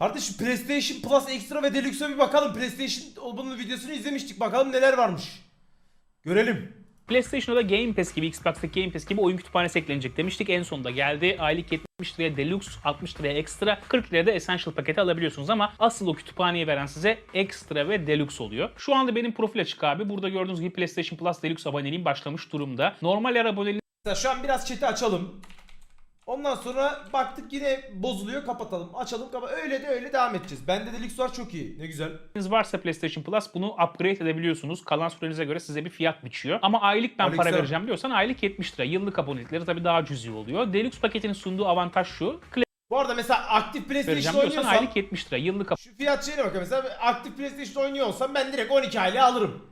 Kardeşim PlayStation Plus Extra ve Deluxe'a bir bakalım. PlayStation bunun videosunu izlemiştik. Bakalım neler varmış. Görelim. PlayStation'da Game Pass gibi, Xbox'taki Game Pass gibi oyun kütüphanesi eklenecek demiştik. En sonunda geldi. Aylık 70 liraya Deluxe, 60 liraya Extra, 40 liraya da Essential paketi alabiliyorsunuz ama asıl o kütüphaneyi veren size Extra ve Deluxe oluyor. Şu anda benim profil açık abi. Burada gördüğünüz gibi PlayStation Plus Deluxe aboneliğim başlamış durumda. Normal yer aboneliği Mesela şu an biraz chat'i açalım. Ondan sonra baktık yine bozuluyor kapatalım. Açalım kapa öyle de öyle devam edeceğiz. Bende Deluxe var çok iyi. Ne güzel. Varsa PlayStation Plus bunu upgrade edebiliyorsunuz. Kalan sürenize göre size bir fiyat biçiyor. Ama aylık ben Alexa. para vereceğim diyorsan aylık 70 lira. Yıllık abonelikleri tabii daha cüzi oluyor. Deluxe paketinin sunduğu avantaj şu. Bu arada mesela aktif Vereceğim PlayStation diyorsan oynuyorsam aylık 70 lira. Yıllık şu fiyat şeyine bak mesela aktif PlayStation oynuyor olsam ben direkt 12 aylığı alırım.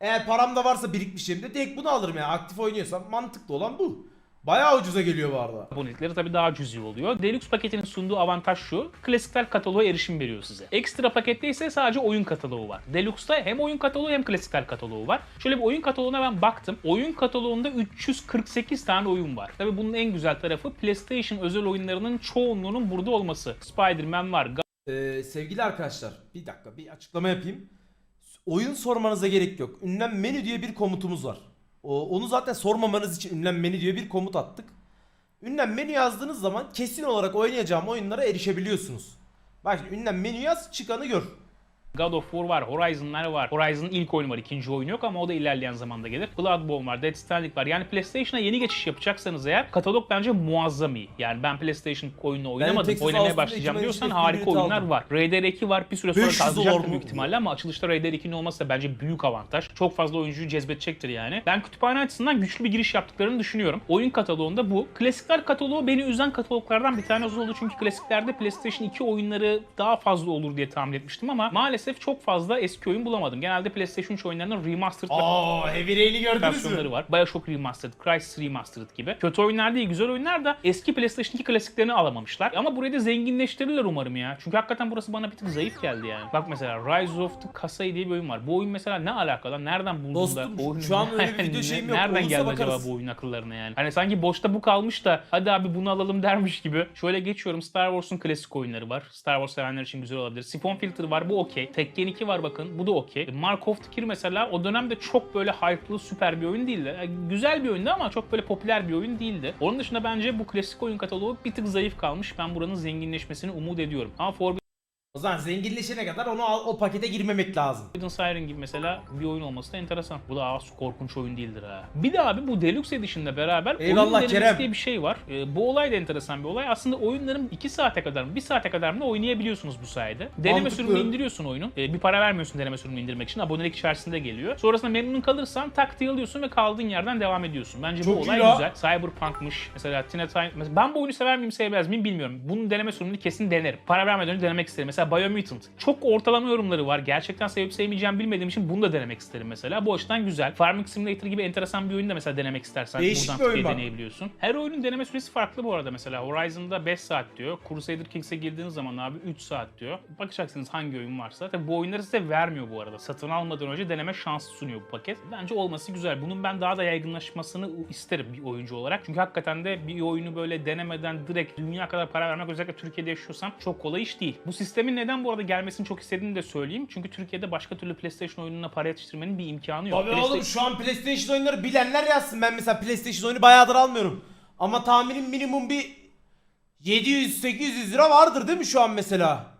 Eğer param da varsa birikmişimde direkt bunu alırım yani aktif oynuyorsam mantıklı olan bu. Bayağı ucuza geliyor bu arada. abonelikleri tabii daha cüzi oluyor. Deluxe paketinin sunduğu avantaj şu. Klasikler kataloğa erişim veriyor size. Ekstra pakette ise sadece oyun kataloğu var. Deluxe'da hem oyun kataloğu hem klasikler kataloğu var. Şöyle bir oyun kataloğuna ben baktım. Oyun kataloğunda 348 tane oyun var. Tabii bunun en güzel tarafı PlayStation özel oyunlarının çoğunluğunun burada olması. Spider-Man var, Ee, sevgili arkadaşlar bir dakika bir açıklama yapayım. Oyun sormanıza gerek yok. Ünlem menü diye bir komutumuz var. Onu zaten sormamanız için ünlem menü diye bir komut attık. Ünlem menü yazdığınız zaman kesin olarak oynayacağım oyunlara erişebiliyorsunuz. Bak ünlem menü yaz çıkanı gör. God of War var, Horizon'lar var. Horizon'ın ilk oyunu var, ikinci oyunu yok ama o da ilerleyen zamanda gelir. Bloodborne var, Dead Stranding var. Yani PlayStation'a yeni geçiş yapacaksanız eğer katalog bence muazzam iyi. Yani ben PlayStation oyununu oynamadım, oynamaya başlayacağım diyorsan harika oyunlar aldım. var. Raider 2 var, bir süre sonra 500 kalkacaktır dolar büyük ihtimalle ama açılışta Raider 2'nin olması da bence büyük avantaj. Çok fazla oyuncuyu cezbedecektir yani. Ben kütüphane açısından güçlü bir giriş yaptıklarını düşünüyorum. Oyun kataloğunda bu. Klasikler kataloğu beni üzen kataloglardan bir tanesi oldu çünkü klasiklerde PlayStation 2 oyunları daha fazla olur diye tahmin etmiştim ama maalesef çok fazla eski oyun bulamadım. Genelde PlayStation 3 oyunlarının remastered Aa Heavy Rain'i gördünüz mü? var. Bioshock Remastered, Crysis Remastered gibi. Kötü oyunlar değil, güzel oyunlar da eski PlayStation 2 klasiklerini alamamışlar. Ama burayı da zenginleştirirler umarım ya. Çünkü hakikaten burası bana bir tık zayıf geldi yani. Bak mesela Rise of the Kasai diye bir oyun var. Bu oyun mesela ne alakalı? Nereden buldun Dostum, da? Bu oyunu- şu an öyle bir video şeyim yok. Nereden geldi acaba bu oyun akıllarına yani? Hani sanki boşta bu kalmış da hadi abi bunu alalım dermiş gibi. Şöyle geçiyorum. Star Wars'un klasik oyunları var. Star Wars sevenler için güzel olabilir. Siphon Filter var. Bu okey. Tekken 2 var bakın. Bu da okey. Mark of the Kir mesela o dönemde çok böyle hype'lı süper bir oyun değildi. Yani güzel bir oyundu ama çok böyle popüler bir oyun değildi. Onun dışında bence bu klasik oyun kataloğu bir tık zayıf kalmış. Ben buranın zenginleşmesini umut ediyorum. Ama Forbidden O zaman zenginleşene kadar onu al, o pakete girmemek lazım. Siren gibi mesela bir oyun olması da enteresan. Bu da az korkunç oyun değildir ha. Bir de abi bu Deluxe Edition'la beraber Eyvallah oyun denemesi Kerem. diye bir şey var. Ee, bu olay da enteresan bir olay. Aslında oyunların 2 saate kadar mı 1 saate kadar mı da oynayabiliyorsunuz bu sayede. Deneme Mantıklı. sürümünü indiriyorsun oyunun. Ee, bir para vermiyorsun deneme sürümünü indirmek için. Abonelik içerisinde geliyor. Sonrasında memnun kalırsan tak diye alıyorsun ve kaldığın yerden devam ediyorsun. Bence Çok bu iyi olay la. güzel. Cyberpunk'mış. Mesela Tina Turner. Mesela ben bu oyunu sever miyim sevmez miyim bilmiyorum. Bunun deneme sürümünü kesin denerim. Para vermeden önce denemek isterim. Mesela Biomutant. Çok ortalama yorumları var. Gerçekten sevip sevmeyeceğimi bilmediğim için bunu da denemek isterim mesela. Bu açıdan güzel. Farming Simulator gibi enteresan bir oyunu da mesela denemek istersen Değişik buradan bir oyun deneyebiliyorsun. Her oyunun deneme süresi farklı bu arada mesela. Horizon'da 5 saat diyor. Crusader Kings'e girdiğiniz zaman abi 3 saat diyor. Bakacaksınız hangi oyun varsa. Tabi bu oyunları size vermiyor bu arada. Satın almadan önce deneme şansı sunuyor bu paket. Bence olması güzel. Bunun ben daha da yaygınlaşmasını isterim bir oyuncu olarak. Çünkü hakikaten de bir oyunu böyle denemeden direkt dünya kadar para vermek özellikle Türkiye'de yaşıyorsan çok kolay iş değil. Bu sistemin neden bu arada gelmesini çok istediğini de söyleyeyim. Çünkü Türkiye'de başka türlü PlayStation oyununa para yetiştirmenin bir imkanı yok. Abi PlayStation- oğlum şu an PlayStation oyunları bilenler yazsın. Ben mesela PlayStation oyunu bayağıdır almıyorum. Ama tahminim minimum bir 700-800 lira vardır değil mi şu an mesela?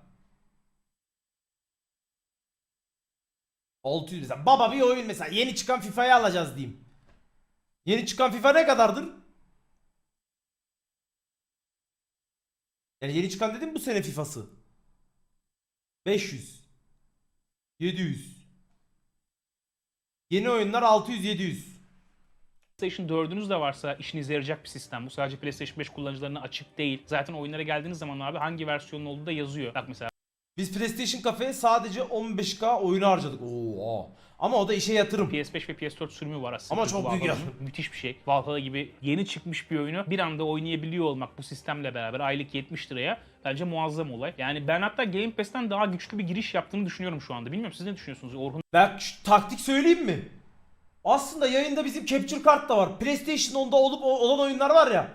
600 mesela. Baba bir oyun mesela yeni çıkan FIFA'yı alacağız diyeyim. Yeni çıkan FIFA ne kadardır? Yani yeni çıkan dedim bu sene FIFA'sı. 500. 700. Yeni oyunlar 600-700. PlayStation 4'ünüz de varsa işinize yarayacak bir sistem. Bu sadece PlayStation 5 kullanıcılarına açık değil. Zaten oyunlara geldiğiniz zaman abi hangi versiyonun olduğu da yazıyor. Bak mesela Biz PlayStation kafeye sadece 15k oyunu harcadık. Oo. Ama o da işe yatırım. PS5 ve PS4 sürümü var aslında. Ama çok büyük Valhalla'nın. ya. Müthiş bir şey. Valhalla gibi yeni çıkmış bir oyunu bir anda oynayabiliyor olmak bu sistemle beraber aylık 70 liraya bence muazzam olay. Yani ben hatta Game Pass'ten daha güçlü bir giriş yaptığını düşünüyorum şu anda. Bilmiyorum siz ne düşünüyorsunuz? Orhun Ben şu taktik söyleyeyim mi? Aslında yayında bizim capture kart da var. PlayStation 10'da olup olan oyunlar var ya.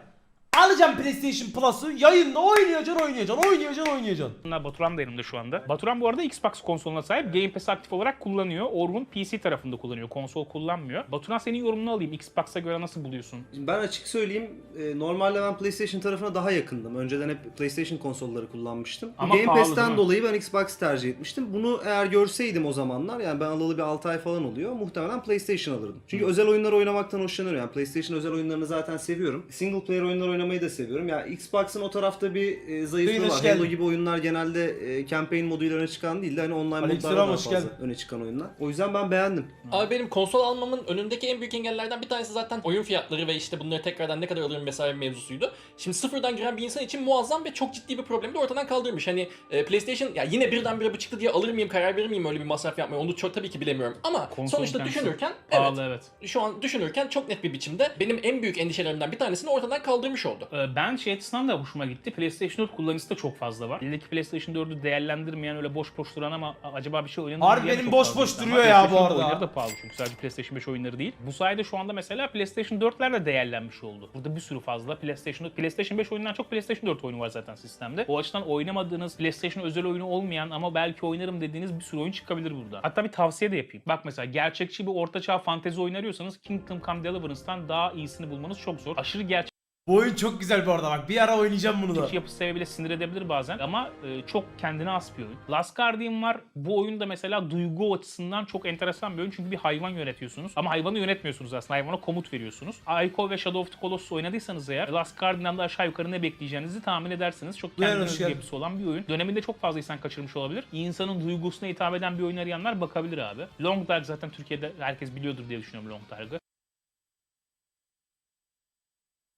Alacaksın PlayStation Plus'ı yayında oynayacaksın oynayacaksın oynayacaksın oynayacaksın. Bunlar Baturan da yanımda şu anda. Baturan bu arada Xbox konsoluna sahip. Game Pass aktif olarak kullanıyor. Orhun PC tarafında kullanıyor. Konsol kullanmıyor. Baturan senin yorumunu alayım. Xbox'a göre nasıl buluyorsun? Ben açık söyleyeyim, e, normalde ben PlayStation tarafına daha yakındım. Önceden hep PlayStation konsolları kullanmıştım. Ama Game pahalı değil Pass'ten dolayı ben Xbox tercih etmiştim. Bunu eğer görseydim o zamanlar, yani ben alalı bir 6 ay falan oluyor, muhtemelen PlayStation alırdım. Çünkü özel oyunları oynamaktan hoşlanıyorum. Yani PlayStation özel oyunlarını zaten seviyorum. Single player oyunlar oynamayı da seviyorum. Ya Xbox'ın o tarafta bir e, zayıflığı Duyun, var. Halo gibi oyunlar genelde e, campaign moduyla öne çıkan değil de hani online Aleykümselam, modlarla daha fazla geldin. öne çıkan oyunlar. O yüzden ben beğendim. Abi benim konsol almamın önündeki en büyük engellerden bir tanesi zaten oyun fiyatları ve işte bunları tekrardan ne kadar alırım vesaire mevzusuydu. Şimdi sıfırdan giren bir insan için muazzam ve çok ciddi bir problemi de ortadan kaldırmış. Hani e, PlayStation ya yine birdenbire bu çıktı diye alır mıyım karar verir miyim öyle bir masraf yapmaya onu çok tabii ki bilemiyorum. Ama Konsol sonuçta düşünürken Pahalı evet evet. şu an düşünürken çok net bir biçimde benim en büyük endişelerimden bir tanesini ortadan kaldırmış oldu. Ee, Ben şey açısından da hoşuma gitti. PlayStation 4 kullanıcısı da çok fazla var. Eldeki PlayStation 4'ü değerlendirmeyen öyle boş boş duran ama acaba bir şey oynanır mı Harbi benim boş boş duruyor ya bu arada. Oyunları da pahalı çünkü sadece PlayStation 5 oyunları değil. Bu sayede şu anda mesela PlayStation 4'ler de değerlenmiş oldu. Burada bir sürü fazla PlayStation 4, PlayStation 5 oyundan çok PlayStation 4 oyunu var zaten sistemde. O açıdan oynamadığınız PlayStation özel oyunu olmayan ama belki oynarım dediğiniz bir sürü oyun çıkabilir burada. Hatta bir tavsiye de yapayım. Bak mesela gerçekçi bir ortaçağ fantezi oyunu arıyorsanız Kingdom Come Deliverance'tan daha iyisini bulmanız çok zor. Aşırı gerçek Bu oyun çok güzel bu arada bak bir ara oynayacağım bunu da. Gerçekçi yapısı sebebiyle sinir edebilir bazen ama e, çok kendine has bir oyun. Last Guardian var. Bu oyun da mesela duygu açısından çok enteresan bir oyun çünkü bir hayvan yönetiyorsunuz. Ama hayvanı yönetmiyorsunuz aslında. Hayvana komut veriyorsunuz. Ico ve Shadow of the Colossus oynadıysanız eğer Last Guardian'dan da aşağı yukarı ne bekleyeceğinizi tahmin edersiniz. Çok geldin. yapısı olan bir oyun. Döneminde çok fazla insan kaçırmış olabilir. İnsanın duygusuna hitap eden bir oyun arayanlar bakabilir abi. Long Dark zaten Türkiye'de herkes biliyordur diye düşünüyorum Long Dark'ı.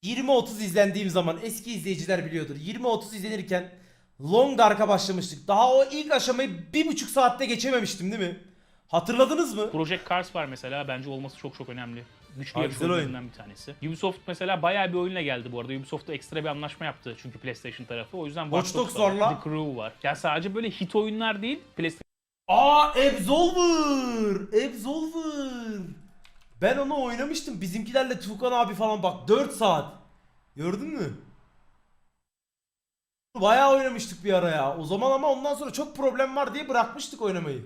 20-30 izlendiğim zaman eski izleyiciler biliyordur. 20-30 izlenirken Long Dark'a başlamıştık. Daha o ilk aşamayı bir buçuk saatte geçememiştim değil mi? Hatırladınız mı? Project Cars var mesela bence olması çok çok önemli. Güçlü Aa, yarış güzel oyun. oyunlarından bir tanesi. Ubisoft mesela bayağı bir oyunla geldi bu arada. Ubisoft da ekstra bir anlaşma yaptı çünkü PlayStation tarafı. O yüzden Watch Dogs Dogs var, var la. The Crew var. Ya sadece böyle hit oyunlar değil, PlayStation Aa Absolver! Absolver! Ben onu oynamıştım bizimkilerle Tuğkan abi falan bak 4 saat. Gördün mü? Bayağı oynamıştık bir ara ya. O zaman ama ondan sonra çok problem var diye bırakmıştık oynamayı.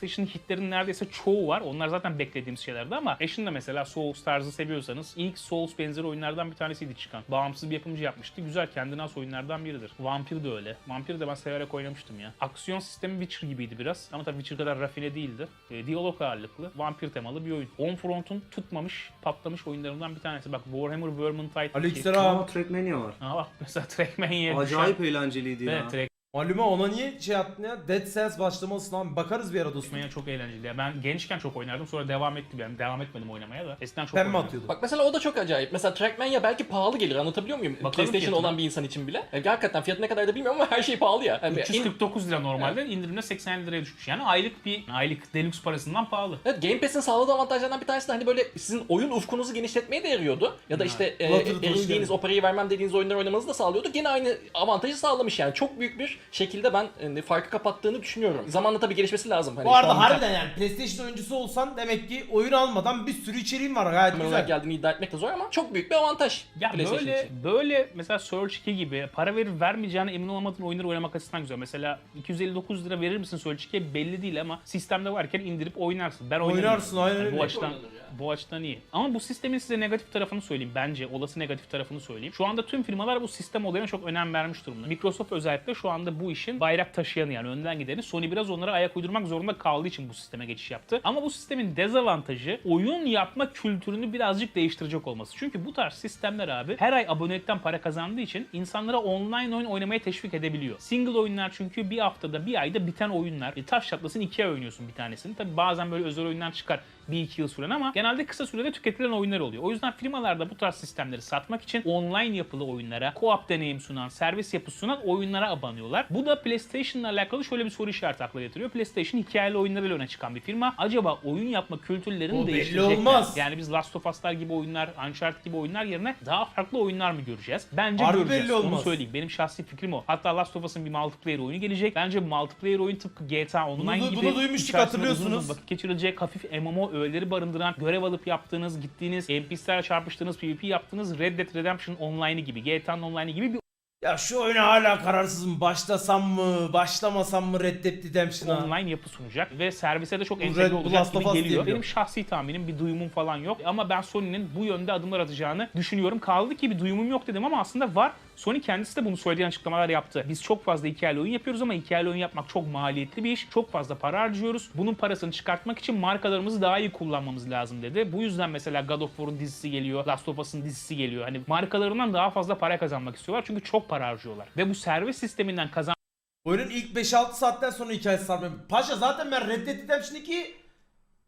PlayStation hitlerinin neredeyse çoğu var. Onlar zaten beklediğimiz şeylerdi ama eşin de mesela Souls tarzı seviyorsanız ilk Souls benzeri oyunlardan bir tanesiydi çıkan. Bağımsız bir yapımcı yapmıştı. Güzel kendine has oyunlardan biridir. Vampir de öyle. Vampir de ben severek oynamıştım ya. Aksiyon sistemi Witcher gibiydi biraz. Ama tabii Witcher kadar rafine değildi. E, diyalog ağırlıklı. Vampir temalı bir oyun. On Front'un tutmamış, patlamış oyunlarından bir tanesi. Bak Warhammer Vermintide 2. Aleykümselam. Aa Trackmania var. Aa bak mesela Trackmania. Acayip eğlenceliydi ya. Evet, Trackmania Maluma ona niye şey yaptın ya? Dead Cells başlamalısın abi. Bakarız bir ara dostum. çok eğlenceli. Ya ben gençken çok oynardım sonra devam etti. Yani devam etmedim oynamaya da. Eskiden çok Pembe oynardım. atıyordu. Bak mesela o da çok acayip. Mesela Trackmania belki pahalı gelir anlatabiliyor muyum? Bakalım PlayStation fiyatına. olan bir insan için bile. Yani hakikaten fiyatı ne kadar da bilmiyorum ama her şey pahalı ya. Yani in- 349 lira normalde indirimde 80 liraya düşmüş. Yani aylık bir aylık deluxe parasından pahalı. Evet Game Pass'in sağladığı avantajlardan bir tanesi de hani böyle sizin oyun ufkunuzu genişletmeye de yarıyordu. Ya da işte e, eriştiğiniz geldi. o parayı vermem dediğiniz oyunları oynamanızı da sağlıyordu. Gene aynı avantajı sağlamış yani. Çok büyük bir şekilde ben e, farkı kapattığını düşünüyorum. Zamanla tabii gelişmesi lazım. Hani Bu şu arada an harbiden yani PlayStation oyuncusu olsan demek ki oyun almadan bir sürü içeriğin var gayet olarak güzel. geldiğini iddia etmek de zor ama çok büyük bir avantaj. Ya PlayStation böyle için. böyle mesela Surge 2 gibi para verip vermeyeceğine emin olmadığın oyunları oynamak açısından güzel. Mesela 259 lira verir misin Surge 2'ye belli değil ama sistemde varken indirip oynarsın. Ben oynarım. Oynarsın, aynen öyle. bu açıdan bu açıdan iyi. Ama bu sistemin size negatif tarafını söyleyeyim bence. Olası negatif tarafını söyleyeyim. Şu anda tüm firmalar bu sistem olayına çok önem vermiş durumda. Microsoft özellikle şu anda bu işin bayrak taşıyanı yani önden gideni. Sony biraz onlara ayak uydurmak zorunda kaldığı için bu sisteme geçiş yaptı. Ama bu sistemin dezavantajı oyun yapma kültürünü birazcık değiştirecek olması. Çünkü bu tarz sistemler abi her ay abonelikten para kazandığı için insanlara online oyun oynamaya teşvik edebiliyor. Single oyunlar çünkü bir haftada bir ayda biten oyunlar. E, taş çatlasın iki ay oynuyorsun bir tanesini. Tabi bazen böyle özel oyunlar çıkar bir iki yıl süren ama genelde kısa sürede tüketilen oyunlar oluyor. O yüzden firmalar da bu tarz sistemleri satmak için online yapılı oyunlara, co-op deneyim sunan, servis yapısı sunan oyunlara abanıyorlar. Bu da PlayStation'la alakalı şöyle bir soru işareti akla getiriyor. PlayStation hikayeli oyunlarıyla öne çıkan bir firma. Acaba oyun yapma kültürlerini değiştirecekler. olmaz. Yani biz Last of Us'lar gibi oyunlar, Uncharted gibi oyunlar yerine daha farklı oyunlar mı göreceğiz? Bence Harbi göreceğiz. Onu olmaz. söyleyeyim. Benim şahsi fikrim o. Hatta Last of Us'ın bir multiplayer oyunu gelecek. Bence multiplayer oyun tıpkı GTA Online Bunu- gibi bunu duymuştuk, hatırlıyorsunuz. uzun vakit geçirilecek hafif MMO öğeleri barındıran, görev alıp yaptığınız, gittiğiniz, NPC'lerle çarpıştığınız, PvP yaptığınız Red Dead Redemption Online'ı gibi, GTA'nın Online'ı gibi bir Ya şu oyuna hala kararsızım. Başlasam mı, başlamasam mı Red Dead Redemption'a? online yapı sunacak ve servise de çok entegre olacak gibi geliyor. Benim şahsi tahminim bir duyumum falan yok ama ben Sony'nin bu yönde adımlar atacağını düşünüyorum. Kaldı ki bir duyumum yok dedim ama aslında var. Sony kendisi de bunu söylediği açıklamalar yaptı. Biz çok fazla hikayeli oyun yapıyoruz ama hikayeli oyun yapmak çok maliyetli bir iş. Çok fazla para harcıyoruz. Bunun parasını çıkartmak için markalarımızı daha iyi kullanmamız lazım dedi. Bu yüzden mesela God of War'un dizisi geliyor, Last of Us'ın dizisi geliyor. Hani markalarından daha fazla para kazanmak istiyorlar çünkü çok para harcıyorlar. Ve bu servis sisteminden kazan Oyunun ilk 5-6 saatten sonra hikayesi sarmıyor. Paşa zaten ben Red Dead Redemption 2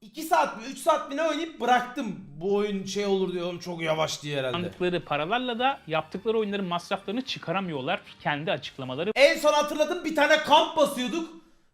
2 saat mi 3 saat mi ne oynayıp bıraktım. Bu oyun şey olur diye oğlum çok yavaş diye herhalde. kazandıkları paralarla da yaptıkları oyunların masraflarını çıkaramıyorlar. Kendi açıklamaları En son hatırladım bir tane kamp basıyorduk.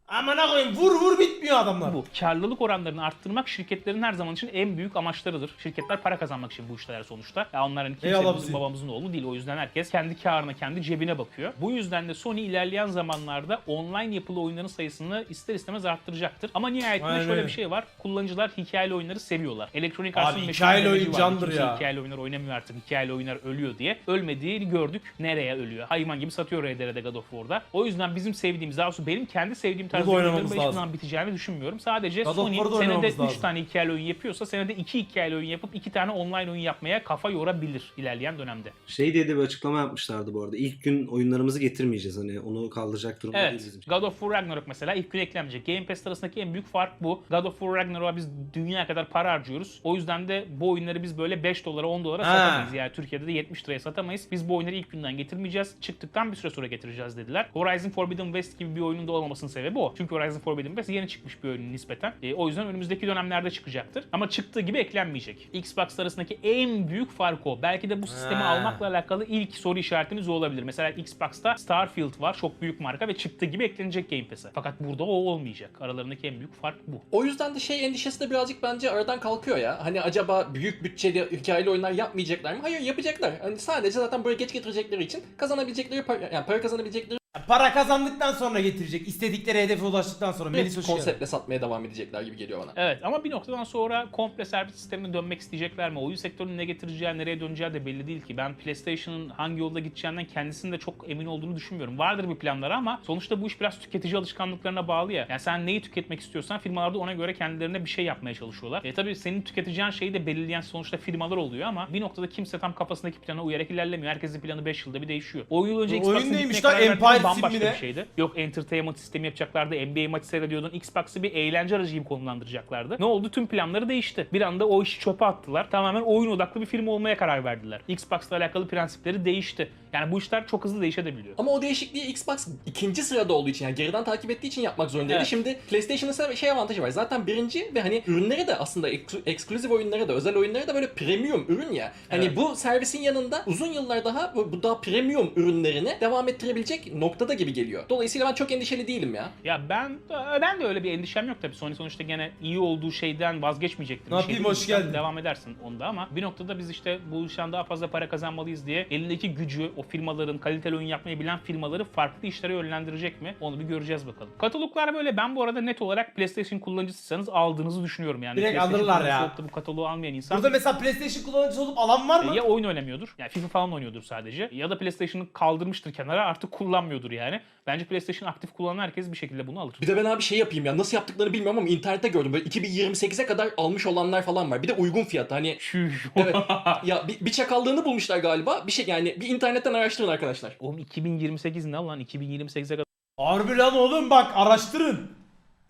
Amına koyayım vur vur bitmiyor adamlar. bu. Karlılık oranlarını arttırmak şirketlerin her zaman için en büyük amaçlarıdır. Şirketler para kazanmak için bu işler sonuçta. Ya onların kimse Eyvallah bizim bizi. babamızın oğlu değil. O yüzden herkes kendi karına, kendi cebine bakıyor. Bu yüzden de Sony ilerleyen zamanlarda online yapılı oyunların sayısını ister istemez arttıracaktır. Ama nihayetinde Aynen şöyle öyle. bir şey var. Kullanıcılar hikayeli oyunları seviyorlar. Elektronik Abi hikayeli oyun candır ya. Hikayeli oyunlar oynamıyor artık. Hikayeli oyunlar ölüyor diye. Ölmediğini gördük. Nereye ölüyor? Hayvan gibi satıyor RDR'de God of War'da. O yüzden bizim sevdiğimiz, daha doğrusu benim kendi sevdiğim tarz oyunların oynamamız hiçbir lazım. zaman biteceğini düşünmüyorum. Sadece God Sony senede oynamamız 3 lazım. tane hikayeli oyun yapıyorsa senede 2 hikayeli oyun yapıp 2 tane online oyun yapmaya kafa yorabilir ilerleyen dönemde. Şey diye de bir açıklama yapmışlardı bu arada. İlk gün oyunlarımızı getirmeyeceğiz. Hani onu kaldıracak durumda Evet. değiliz. God of War Ragnarok mesela ilk gün eklenmeyecek. Game Pass arasındaki en büyük fark bu. God of War Ragnarok'a biz dünya kadar para harcıyoruz. O yüzden de bu oyunları biz böyle 5 dolara 10 dolara Ha. satamayız. Yani Türkiye'de de 70 liraya satamayız. Biz bu oyunları ilk günden getirmeyeceğiz. Çıktıktan bir süre sonra getireceğiz dediler. Horizon Forbidden West gibi bir oyunun da olmamasının sebebi o. Çünkü Horizon Forbidden West yeni çıkmış bir oyun nispeten. E, o yüzden önümüzdeki dönemlerde çıkacaktır. Ama çıktığı gibi eklenmeyecek. Xbox arasındaki en büyük fark o. Belki de bu sistemi Ha. almakla alakalı ilk soru işaretiniz o olabilir. Mesela Xbox'ta Starfield var. Çok büyük marka ve çıktığı gibi eklenecek Game Pass'e. Fakat burada o olmayacak. Aralarındaki en büyük fark bu. O yüzden de şey endişesi de birazcık bence aradan kalkıyor ya. Hani acaba büyük bütçeli hikayeli oyunlar yapmayacaklar mı? Hayır yapacaklar. Hani sadece zaten böyle geç getirecekleri için kazanabilecekleri para, yani para kazanabilecekleri Para kazandıktan sonra getirecek. İstedikleri hedefe ulaştıktan sonra. Melis hoş geldin. konseptle satmaya devam edecekler gibi geliyor bana. Evet ama bir noktadan sonra komple servis sistemine dönmek isteyecekler mi? Oyun sektörünün ne getireceği, nereye döneceği de belli değil ki. Ben PlayStation'ın hangi yolda gideceğinden kendisinin de çok emin olduğunu düşünmüyorum. Vardır bir planları ama sonuçta bu iş biraz tüketici alışkanlıklarına bağlı ya. Yani sen neyi tüketmek istiyorsan firmalar da ona göre kendilerine bir şey yapmaya çalışıyorlar. E tabii senin tüketeceğin şeyi de belirleyen sonuçta firmalar oluyor ama bir noktada kimse tam kafasındaki plana uyarak ilerlemiyor. Herkesin planı 5 yılda bir değişiyor. O yıl önce Xbox'ın oyun neymiş gitmeye lan? karar Empire bambaşka bir şeydi. Yok entertainment sistemi yapacaklardı. NBA maçı seyrediyordun. Xbox'ı bir eğlence aracı gibi konumlandıracaklardı. Ne oldu? Tüm planları değişti. Bir anda o işi çöpe attılar. Tamamen oyun odaklı bir firma olmaya karar verdiler. Xbox'la alakalı prensipleri değişti. Yani bu işler çok hızlı değişebiliyor. Ama o değişikliği Xbox ikinci sırada olduğu için yani geriden takip ettiği için yapmak zorundaydı. Evet. Şimdi PlayStation'ın ise şey avantajı var. Zaten birinci ve hani ürünleri de aslında eksklu- eksklusif oyunları da özel oyunları da böyle premium ürün ya. Hani Evet. bu servisin yanında uzun yıllar daha bu bu daha premium ürünlerini devam ettirebilecek noktada gibi geliyor. Dolayısıyla ben çok endişeli değilim ya. Ya ben ben de öyle bir endişem yok tabii. Sony sonuçta gene iyi olduğu şeyden vazgeçmeyecektir. Ne şey yapayım, değil, hoş sen geldin. Devam edersin onda ama bir noktada biz işte bu işten daha fazla para kazanmalıyız diye elindeki gücü o firmaların kaliteli oyun yapmayı bilen firmaları farklı işlere yönlendirecek mi? Onu bir göreceğiz bakalım. Kataloglar böyle ben bu arada net olarak PlayStation kullanıcısıysanız aldığınızı düşünüyorum yani. Direkt alırlar ya. kullanıcısı olup da bu kataloğu almayan insan Burada mesela PlayStation kullanıcısı olup alan var mı? ya oyun oynamıyordur. Yani FIFA falan oynuyordur sadece. Ya da PlayStation'ı kaldırmıştır kenara artık kullanmıyordur yani. Bence PlayStation aktif kullanan herkes bir şekilde bunu alır. Bir de ben abi şey yapayım ya nasıl yaptıklarını bilmiyorum ama internette gördüm böyle 2028'e kadar almış olanlar falan var. Bir de uygun fiyat hani evet ya bir, bir çakallığını bulmuşlar galiba. Bir şey yani bir internetten araştırın arkadaşlar. Oğlum 2028 ne lan? 2028'e kadar Harbi lan oğlum bak araştırın.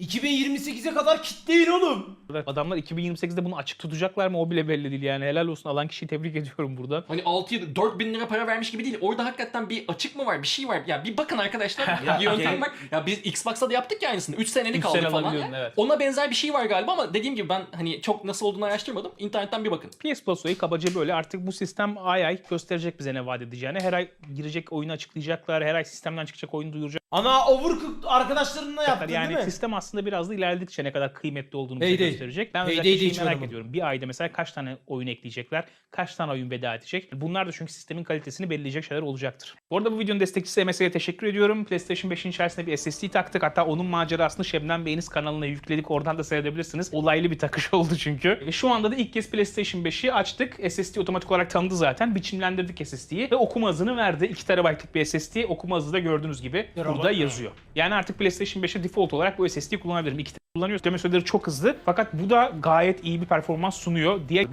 2028'e kadar kitleyin oğlum. adamlar 2028'de bunu açık tutacaklar mı o bile belli değil yani. Helal olsun alan kişiyi tebrik ediyorum buradan. Hani 6 yıl 4 bin lira para vermiş gibi değil. Orada hakikaten bir açık mı var? Bir şey var. Ya bir bakın arkadaşlar. Ya, bir yöntem var. Ya biz Xbox'ta da yaptık ya aynısını. 3 senelik Üç aldık sene falan. ya. evet. Ona benzer bir şey var galiba ama dediğim gibi ben hani çok nasıl olduğunu araştırmadım. İnternetten bir bakın. PS Plus olayı kabaca böyle artık bu sistem ay ay gösterecek bize ne vaat edeceğini. Her ay girecek oyunu açıklayacaklar. Her ay sistemden çıkacak oyunu duyuracaklar. Ana Overcooked arkadaşlarınla yaptın yani değil mi? sistem aslında biraz da ilerledikçe ne kadar kıymetli olduğunu bize Heyday. gösterecek. Ben Heyday özellikle de şeyi merak ediyorum. Bir ayda mesela kaç tane oyun ekleyecekler, kaç tane oyun veda edecek. Bunlar da çünkü sistemin kalitesini belirleyecek şeyler olacaktır. Bu arada bu videonun destekçisi MSI'ye teşekkür ediyorum. PlayStation 5'in içerisinde bir SSD taktık. Hatta onun macerasını Şebnem Bey'iniz kanalına yükledik. Oradan da seyredebilirsiniz. Olaylı bir takış oldu çünkü. Ve şu anda da ilk kez PlayStation 5'i açtık. SSD otomatik olarak tanıdı zaten. Biçimlendirdik SSD'yi ve okuma hızını verdi. 2 TB'lık bir SSD. Okuma hızı da gördüğünüz gibi burada yazıyor. Yani artık PlayStation 5'e default olarak bu SSD'yi kullanabilirim. 2 kullanıyoruz. Deme süreleri çok hızlı. Fakat bu da gayet iyi bir performans sunuyor. Diğer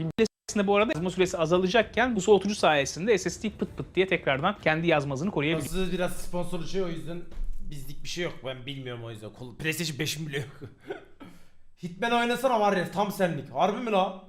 Aslında bu arada yazma süresi azalacakken bu soğutucu sayesinde SSD pıt pıt diye tekrardan kendi yazmazını koruyabiliyor. Burası biraz sponsorlu şey o yüzden bizlik bir şey yok. Ben bilmiyorum o yüzden. PlayStation 5'im bile yok. Hitman oynasana var ya tam senlik. Harbi mi la?